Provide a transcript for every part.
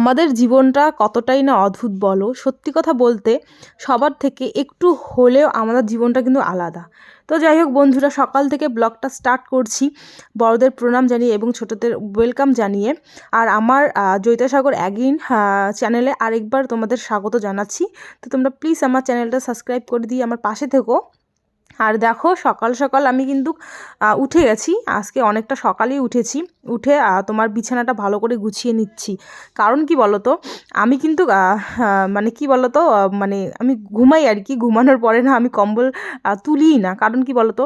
আমাদের জীবনটা কতটাই না অদ্ভুত বলো? সত্যি কথা বলতে সবার থেকে একটু হলেও আমাদের জীবনটা কিন্তু আলাদা। তো যাই হোক বন্ধুরা, সকাল থেকে ব্লগটা স্টার্ট করছি। বড়দের প্রণাম জানিয়ে এবং ছোটদের ওয়েলকাম জানিয়ে। আর আমার জৈতাসাগর অ্যাগিন চ্যানেলে আরেকবার তোমাদের স্বাগত জানাচ্ছি। তো তোমরা প্লিজ আমার চ্যানেলটা সাবস্ক্রাইব করে দিয়ে আমার পাশে থেকো। আর দেখো, সকাল সকাল আমি কিন্তু উঠে গেছি। আজকে অনেকটা সকালেই উঠেছি। উঠে তোমার বিছানাটা ভালো করে গুছিয়ে নিচ্ছি। কারণ কি বলতো, আমি কিন্তু মানে কি বলতো মানে আমি ঘুমাই আর কি। ঘুমানোর পরে না আমি কম্বল তুলিই না। কারণ কি বলতো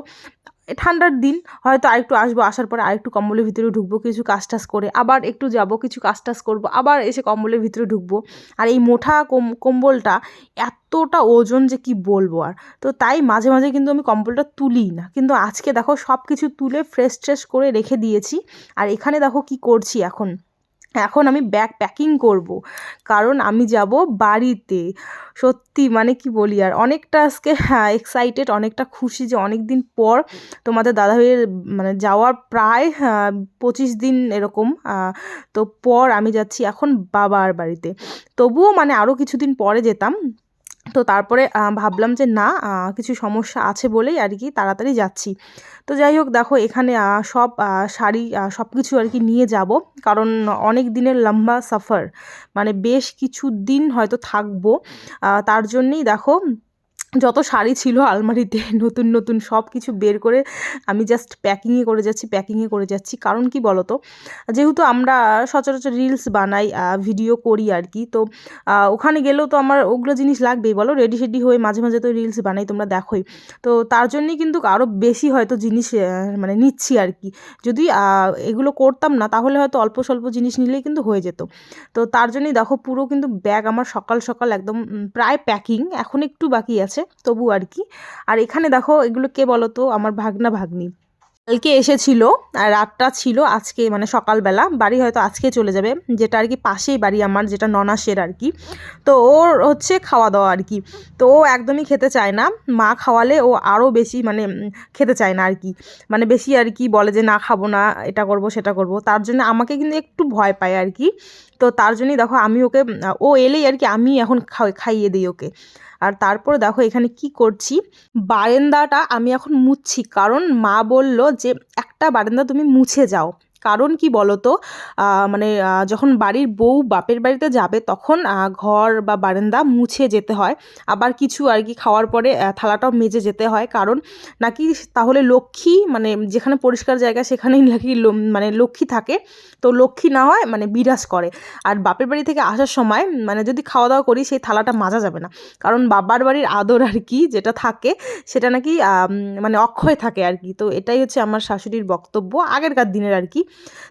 ঠান্ডার দিন, হয়তো আরেকটু আসব, আসার পরে আরেকটু কম্বলের ভিতরে ঢুকবো, কিছু কাজ টাজ করে, আবার একটু যাব, কিছু কাজ টাজ করব, আবার এসে কম্বলের ভিতরে ঢুকবো। আর এই মোটা কম, কম্বলটা এতটা ওজন যে কি বলব আর। তো তাই মাঝে মাঝে কিন্তু আমি কম্বলটা তুলিই না। কিন্তু আজকে দেখো সব কিছু তুলে ফ্রেশ ট্রেশ করে রেখে দিয়েছি। আর এখানে দেখো কি করছি এখন। এখন আমি ব্যাগ প্যাকিং করব। কারণ আমি যাব বাড়িতে। সত্যি মানে কি বলি আর, অনেকটা আজকে হ্যাঁ এক্সাইটেড অনেকটা খুশি যে অনেক দিন পর তোমাদের দাদাভাইয়ের মানে যাওয়ার প্রায় পঁচিশ দিন এরকম তো পর আমি যাচ্ছি এখন বাবার বাড়িতে। তবুও মানে আরও কিছুদিন পরে যেতাম। তো তারপরে ভাবলাম যে না কিছু সমস্যা আছে বলেই আর কি তাড়াতাড়ি যাচ্ছি। তো যাই হোক, দেখো এখানে সব শাড়ি সব কিছু আর কি নিয়ে যাব। কারণ অনেক দিনের লম্বা সফর মানে বেশ কিছু দিন হয়তো থাকব। তার জন্যেই দেখো যত শাড়ি ছিল আলমারিতে, নতুন নতুন সব কিছু বের করে আমি জাস্ট প্যাকিংয়ে করে যাচ্ছি প্যাকিংয়ে করে যাচ্ছি। কারণ কি বলতো? যেহেতু আমরা সচরাচর রিলস বানাই ভিডিও করি আর কি, তো ওখানে গেলেও তো আমার ওগুলো জিনিস লাগবেই। বলো রেডি সেডি হয়ে মাঝে মাঝে তো রিলস বানাই, তোমরা দেখোই। তো, তার জন্যই কিন্তু আরও বেশি হয়তো জিনিস মানে নিচ্ছি আর কি। যদি এগুলো করতাম না, তাহলে হয়তো অল্প স্বল্প জিনিস নিলেই কিন্তু হয়ে যেত। তো, তার জন্যই দেখো, পুরো কিন্তু ব্যাগ আমার সকাল সকাল একদম প্রায় প্যাকিং এখন একটু বাকি আছে। তবু আর কি। আর এখানে দেখো, এগুলো কে বলো তো আমার ভাগনা ভাগ্নি। কালকে এসেছিল, আর রাতটা ছিল আজকে মানে সকালবেলা। বাড়ি হয়তো আজকে চলে যাবে। যেটা আর কি পাশেই বাড়ি আমার, যেটা ননাসের আর কি। তো ওর হচ্ছে খাওয়া দাওয়া আর কি। তো ও একদমই খেতে চায় না। মা খাওয়ালে ও আরও বেশি মানে খেতে চায় না আর কি। মানে বেশি আর কি বলে যে, না, খাব না, এটা করব, সেটা করব। তার জন্য আমাকে কিন্তু একটু ভয় পায় আর কি। তো তার জন্যই দেখো আমি ওকে, ও এলেই আর কি আমি এখন খাইয়ে দিই ওকে। আর তারপরে দেখো এখানে কি করছি, বারেন্দাটা আমি এখন মুছছি। কারণ মা বলল যে, একটা বারেন্দা তুমি মুছে যাও। কারণ কি বলো তো মানে যখন বাড়ির বউ বাপের বাড়িতে যাবে তখন ঘর বা বারান্দা মুছে যেতে হয়। আবার কিছু আর কি খাওয়ার পরে থালাটাও মেজে যেতে হয়। কারণ নাকি তাহলে লক্ষ্মী মানে যেখানে পরিষ্কার জায়গা সেখানেই নাকি মানে লক্ষ্মী থাকে। তো লক্ষ্মী না হয় মানে বিরাজ করে। আর বাপের বাড়ি থেকে আসার সময় মানে যদি খাওয়া দাওয়া করি সেই থালাটা মাজা যাবে না। কারণ বাবার বাড়ির আদর আর কি যেটা থাকে সেটা নাকি মানে অক্ষয় থাকে আর কি। তো এটাই হচ্ছে আমার শাশুড়ির বক্তব্য। আগেরকার দিনের আর কি।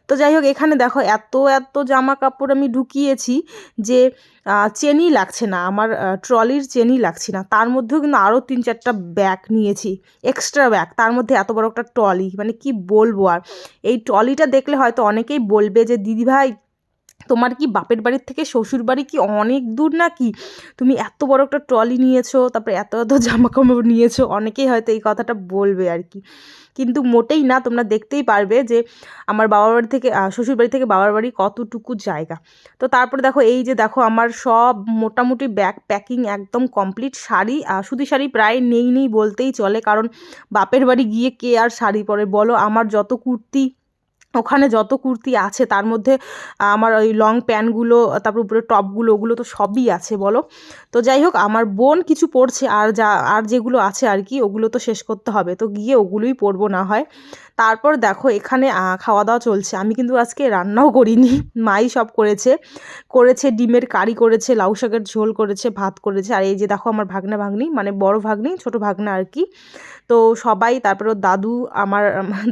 তো যাই হোক এখানে দেখো এত এত জামা কাপড় আমি ঢুকিয়েছি যে চেনই লাগছে না, আমার ট্রলির চেনই লাগছে না। তার মধ্যেও কিন্তু আরও তিন চারটা ব্যাগ নিয়েছি এক্সট্রা ব্যাগ। তার মধ্যে এত বড় একটা ট্রলি মানে কি বলব আর? এই ট্রলিটা দেখলে হয়তো অনেকেই বলবে যে, দিদিভাই তোমার কি বাপের বাড়ির থেকে শ্বশুর বাড়ি কি অনেক দূর নাকি? তুমি এত বড় একটা ট্রলি নিয়েছো, তারপরে এত এত জামা কাপড় নিয়েছো, অনেকেই হয়তো এই কথাটা বলবে আর কি। কিন্তু মোটেই না, তোমরা দেখতেই পারবে যে আমার বাবার বাড়ি থেকে শ্বশুর বাড়ি থেকে বাবার বাড়ি কতটুকু জায়গা। তো তারপরে দেখো, এই যে দেখো, আমার সব মোটামুটি ব্যাগ প্যাকিং একদম কমপ্লিট শাড়ি সুতি শাড়ি প্রায় নেই নেই বলতেই চলে। কারণ বাপের বাড়ি গিয়ে কে আর শাড়ি পরে? বলো, আমার যত কুর্তি ওখানে যত কুর্তি আছে, তার মধ্যে আমার ওই লং প্যান্টগুলো তারপর উপরে টপগুলো ওগুলো তো সবই আছে, বলো? তো যাই হোক, আমার বোন কিছু পড়ছে আর যা, আর যেগুলো আছে আর কি, ওগুলো তো শেষ করতে হবে। তো গিয়ে ওগুলোই পরবো না হয়। তারপর দেখো এখানে খাওয়া দাওয়া চলছে। আমি কিন্তু আজকে রান্নাও করিনি, মাই সব করেছে। করেছে ডিমের কারি করেছে, লাউ শাকের ঝোল করেছে, ভাত করেছে। আর এই যে দেখো আমার ভাগনা ভাগ্নি মানে বড় ভাগ্নি, ছোট ভাগনা আর কি। তো সবাই, তারপর দাদু, আমার,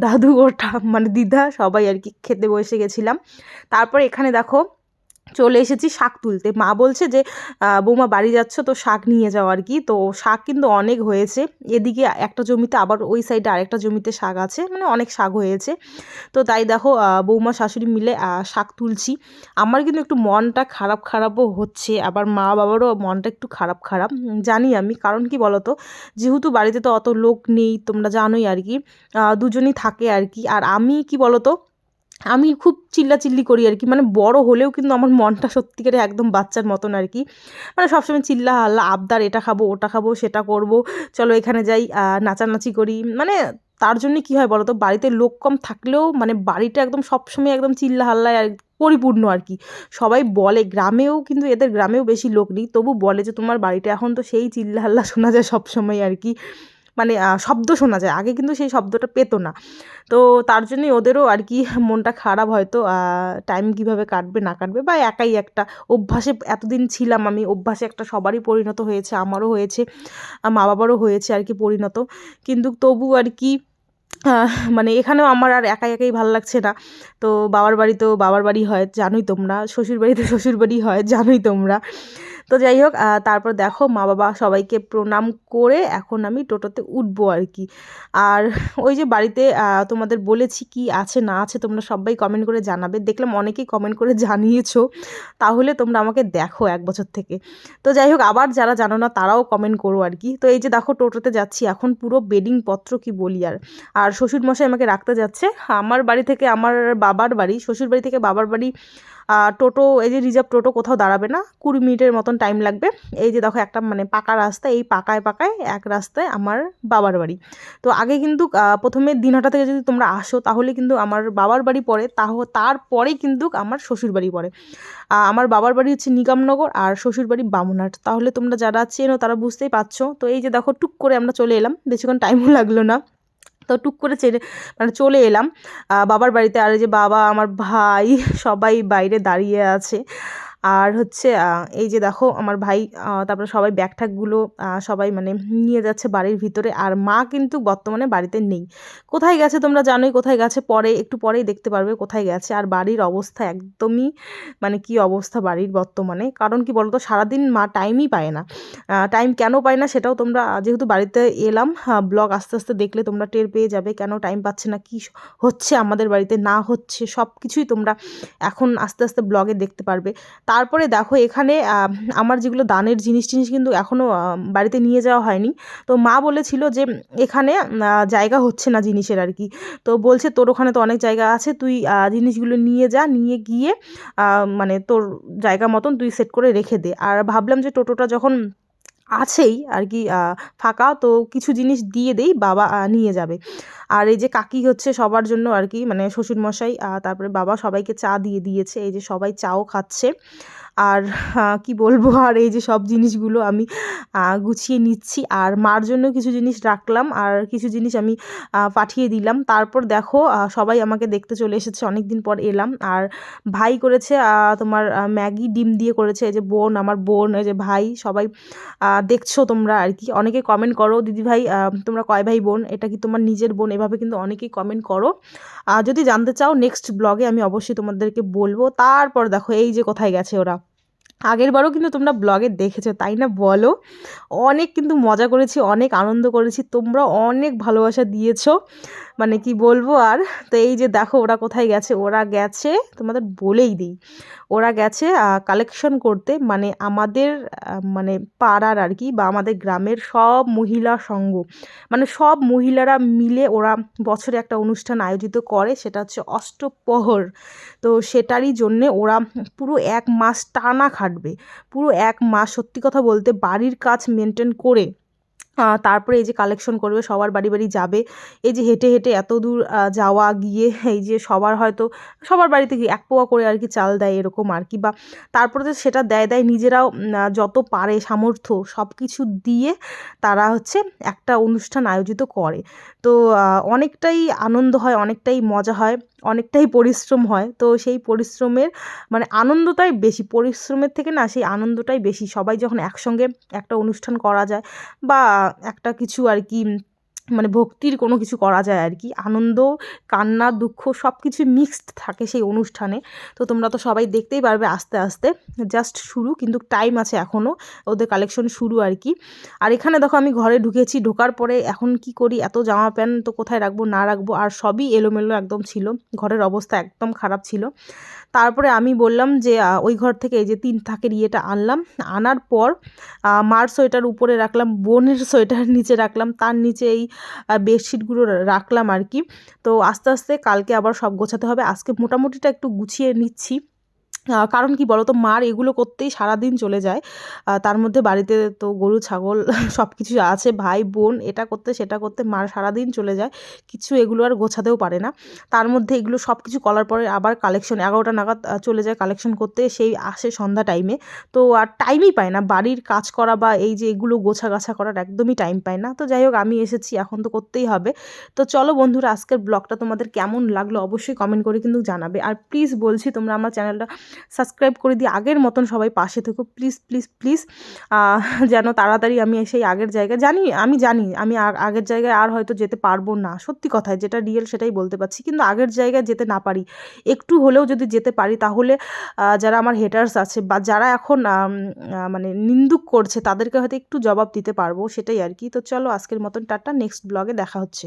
দাদু ওটা মানে দিদা, সবাই আর কি খেতে বসে গেছিলাম। তারপর এখানে দেখো চলে এসেছি শাক তুলতে। মা বলছে যে বৌমা বাড়ি যাচ্ছ তো শাক নিয়ে যাও আর কি। তো শাক কিন্তু অনেক হয়েছে। এদিকে একটা জমিতে আবার ওই সাইডে আরেকটা জমিতে শাক আছে মানে অনেক শাক হয়েছে। তো তাই দেখো বৌমা শাশুড়ি মিলে শাক তুলছি। আমার কিন্তু একটু মনটা খারাপ খারাপও হচ্ছে। আবার মা বাবারও মনটা একটু খারাপ খারাপ। জানি আমি। কারণ কি বলতো? যেহেতু বাড়িতে তো অত লোক নেই, তোমরা জানোই আর কি। দুজনই থাকে আর কি। আর আমি কি বলতো? আমি খুব চিল্লাচিল্লি করি আর কি। মানে বড় হলেও কিন্তু আমার মনটা সত্যিকারে একদম বাচ্চার মতন আর কি। মানে সবসময় চিল্লা, হাল্লা, আবদার, এটা খাব, ওটা খাব, সেটা করব, চলো এখানে যাই নাচানাচি করি। মানে তার জন্য কি হয় বলো তো বাড়িতে লোক কম থাকলেও মানে বাড়িটা একদম সবসময় একদম চিল্লা হাল্লায় আর পরিপূর্ণ আর কি। সবাই বলে, গ্রামেও কিন্তু এদের গ্রামেও বেশি লোক নেই, তবু বলে যে তোমার বাড়িটা এখন তো সেই চিল্লা, হাল্লা শোনা যায় সবসময় আর কি। মানে শব্দ শোনা যায়। আগে কিন্তু সেই শব্দটা পেতো না। তো তার জন্যই ওদেরও আর কি মনটা খারাপ হয়তো টাইম কীভাবে কাটবে, না কাটবে বা একাই একটা অভ্যাসে এতদিন ছিলাম আমি, অভ্যাসে একটা সবারই পরিণত হয়েছে, আমারও হয়েছে মা বাবারও হয়েছে আর কি পরিণত। কিন্তু তবু আর কি মানে এখানেও আমার আর একাই একাই ভালো লাগছে না। তো বাবার বাড়িতেও বাবার বাড়ি হয়, জানোই তোমরা। শ্বশুর বাড়িতে শ্বশুর বাড়ি হয়, জানোই তোমরা। তো যাই হোক তারপর দেখো মা বাবা সবাইকে প্রণাম করে এখন আমি টোটোতে উঠবো আর কি। আর ওই যে বাড়িতে তোমাদের বলেছি কি আছে না আছে তোমরা সবাই কমেন্ট করে জানাবে। দেখলাম অনেকেই কমেন্ট করে জানিয়েছো। তাহলে তোমরা আমাকে দেখো এক বছর থেকে। তো যাই হোক, আবার যারা জানো না তারাও কমেন্ট করো আর কি। তো এই যে দেখো টোটোতে যাচ্ছি, এখন পুরো বেডিং পত্র কি বলি আর। আর শ্বশুরমশাই আমাকে রাখতে যাচ্ছে। আমার বাড়ি থেকে আমার বাবার বাড়ি শ্বশুর বাড়ি থেকে বাবার বাড়ি টোটো, এই যে রিজার্ভ টোটো কোথাও দাঁড়াবে না, কুড়ি মিনিটের মতন টাইম লাগবে। এই যে দেখো একটা মানে পাকা রাস্তা, এই পাকায় পাকায় এক রাস্তায় আমার বাবার বাড়ি। তো আগে কিন্তু প্রথমে দিনহাটা থেকে যদি তোমরা আসো, তাহলে কিন্তু আমার বাবার বাড়ি পড়ে, তাহ, তারপরেই কিন্তু আমার শ্বশুর বাড়ি পড়ে। আমার বাবার বাড়ি হচ্ছে নিগমনগর আর শ্বশুর বাড়ি বামুনহাট। তাহলে তোমরা যারা চেনো তারা বুঝতেই পারছ। তো এই যে দেখো টুক করে আমরা চলে এলাম, বেশিক্ষণ টাইমও লাগল না। তো টুক করে চেনে মানে চলে এলাম। বাবার বাড়িতে আর যে বাবা, আমার ভাই সবাই বাইরে দাঁড়িয়ে আছে। আর হচ্ছে এই যে দেখো আমার ভাই তারপরে সবাই ব্যাগ সবাই মানে নিয়ে যাচ্ছে বাড়ির ভিতরে আর মা কিন্তু বর্তমানে বাড়িতে নেই। কোথায় গেছে তোমরা জানোই, কোথায় গেছে পরে, একটু পরেই দেখতে পারবে কোথায় গেছে। আর বাড়ির অবস্থা একদমই মানে কি অবস্থা বাড়ির বর্তমানে? কারণ কি বলতো, সারাদিন মা টাইমই পায় না। টাইম কেন পায় না সেটাও তোমরা যেহেতু বাড়িতে এলাম ব্লগ আস্তে আস্তে দেখলে তোমরা টের পেয়ে যাবে কেন টাইম পাচ্ছে না, কি হচ্ছে আমাদের বাড়িতে, না হচ্ছে সব কিছুই তোমরা এখন আস্তে আস্তে ব্লগে দেখতে পারবে। তারপরে দেখো এখানে আমার যেগুলো দানের জিনিস টিনিস কিন্তু এখনও বাড়িতে নিয়ে যাওয়া হয়নি। তো মা বলেছিল যে এখানে জায়গা হচ্ছে না জিনিসের আর কি। তো বলছে তোর ওখানে তো অনেক জায়গা আছে, তুই জিনিসগুলো নিয়ে যা, নিয়ে গিয়ে মানে তোর জায়গা মতন তুই সেট করে রেখে দে। আর ভাবলাম যে টোটোটা যখন আছেই আর কি ফাঁকা, তো কিছু জিনিস দিয়ে দেই বাবা নিয়ে যাবে। আর এই যে কাকি হচ্ছে সবার জন্য আর কি মানে শ্বশুরমশাই তারপরে বাবা সবাইকে চা দিয়ে দিয়েছে, এই যে সবাই চাও খাচ্ছে। আর কি বলব? আর এই যে সব জিনিসগুলো আমি গুছিয়ে নিচ্ছি। আর মার জন্য কিছু জিনিস রাখলাম। আর কিছু জিনিস আমি পাঠিয়ে দিলাম। তারপর দেখো সবাই আমাকে দেখতে চলে এসেছে। অনেক দিন পর এলাম। আর ভাই করেছে তোমার ম্যাগি ডিম দিয়ে করেছে। এই যে বোন, আমার বোন, এই যে ভাই, সবাই দেখছ তোমরা আর কি। অনেকে কমেন্ট করো, দিদি ভাই তোমরা কয় ভাই বোন? এটা কি তোমার নিজের বোন? এভাবে কিন্তু অনেকেই কমেন্ট করো। যদি জানতে চাও নেক্সট ব্লগে আমি অবশ্যই তোমাদেরকে বলব। তারপর দেখো, এই যে কোথায় গেছে ওরা। আগের বারও কিন্তু তোমরা ব্লগে দেখেছ, তাই না বলো? অনেক কিন্তু মজা করেছি, অনেক আনন্দ করেছি, তোমরা অনেক ভালোবাসা দিয়েছ। মানে কি বলব আর? তো এই যে দেখো ওরা কোথায় গেছে? ওরা গেছে, তোমাদের বলেই দিই, ওরা গেছে কালেকশন করতে মানে আমাদের মানে পাড়ার আর কি, বা আমাদের গ্রামের সব মহিলা সঙ্গ মানে সব মহিলারা মিলে ওরা বছরে একটা অনুষ্ঠান আয়োজিত করে, সেটা হচ্ছে অষ্টপহর তো সেটারই জন্যে ওরা পুরো এক মাস টানা খাটবে পুরো এক মাস সত্যি কথা বলতে বাড়ির কাজ মেনটেন করে তারপরে এই যে কালেকশন করবে, সবার বাড়ি বাড়ি যাবে। এই যে হেঁটে হেঁটে এত দূর যাওয়া, গিয়ে এই যে সবার হয়তো, সবার বাড়িতে গিয়ে এক পোয়া করে আর কি চাল দেয় এরকম আর কি। বা তারপরে তো সেটা দেয় দেয় নিজেরাও যত পারে সামর্থ্য সব কিছু দিয়ে তারা হচ্ছে একটা অনুষ্ঠান আয়োজিত করে। তো অনেকটাই আনন্দ হয়, অনেকটাই মজা হয়, অনেকটাই পরিশ্রম হয়। তো সেই পরিশ্রমের মানে আনন্দটাই বেশি, পরিশ্রমের থেকে না সেই আনন্দটাই বেশি। সবাই যখন একসঙ্গে একটা অনুষ্ঠান করা যায় বা একটা কিছু আর কি মানে ভক্তির কোনো কিছু করা যায় আর কি। আনন্দ, কান্না, দুঃখ সব কিছু মিক্সড থাকে সেই অনুষ্ঠানে। তো তোমরা তো সবাই দেখতেই পারবে আস্তে আস্তে। জাস্ট শুরু, কিন্তু টাইম আছে এখনও ওদের কালেকশন শুরু আর কি। আর এখানে দেখো আমি ঘরে ঢুকেছি, ঢোকার পরে এখন কি করি? এত জামা প্যান্ট তো কোথায় রাখব, না রাখব? আর সবই এলোমেলো একদম ছিল। ঘরের অবস্থা একদম খারাপ ছিল। তারপরে আমি বললাম যে ওই ঘর থেকে এই যে তিন থাকের ইয়েটা আনলাম। আনার পর মার সোয়েটার উপরে রাখলাম, বোনের সোয়েটার নিচে রাখলাম, তার নিচে এই বেডশিটগুলো রাখলাম আর কি। তো আস্তে আস্তে কালকে আবার সব গোছাতে হবে। আজকে মোটামুটিটা একটু গুছিয়ে নিচ্ছি। কারণ কি বলো তো মার এগুলো করতেই সারাদিন চলে যায়। তার মধ্যে বাড়িতে তো গরু, ছাগল সব কিছু আছে, ভাই, বোন, এটা করতে, সেটা করতে মার সারাদিন চলে যায়। কিছু এগুলো আর গোছাতেও পারে না। তার মধ্যে এগুলো সব কিছু করার পরে আবার কালেকশন এগারোটা নাগাদ চলে যায় কালেকশন করতে, সেই আসে সন্ধ্যা টাইমে তো আর টাইমই পায় না, বাড়ির কাজ করা বা এই যে এগুলো গোছা গাছা করার একদমই টাইম পায় না। তো যাই হোক, আমি এসেছি, এখন তো করতেই হবে। তো চলো বন্ধুরা, আজকের ব্লগটা তোমাদের কেমন লাগল অবশ্যই কমেন্ট করে কিন্তু জানাবে। আর প্লিজ বলছি, তোমরা আমার চ্যানেলটা সাবস্ক্রাইব করে দিয়ে আগের মতন সবাই পাশে থেকো। প্লিজ প্লিজ প্লিজ যেন তাড়াতাড়ি আমি সেই আগের জায়গায় জানি, আমি জানি, আমি আগের জায়গায় আর হয়তো যেতে পারব না। সত্যি কথায় যেটা রিয়েল সেটাই বলতে পারছি, কিন্তু আগের জায়গায় যেতে না পারি। একটু হলেও যদি যেতে পারি, তাহলে যারা আমার হেটার্স আছে বা যারা এখন মানে নিন্দুক করছে, তাদেরকে হয়তো একটু জবাব দিতে পারব, সেটাই আর কি। তো চলো আজকের মতন টাটা নেক্সট ব্লগে দেখা হচ্ছে।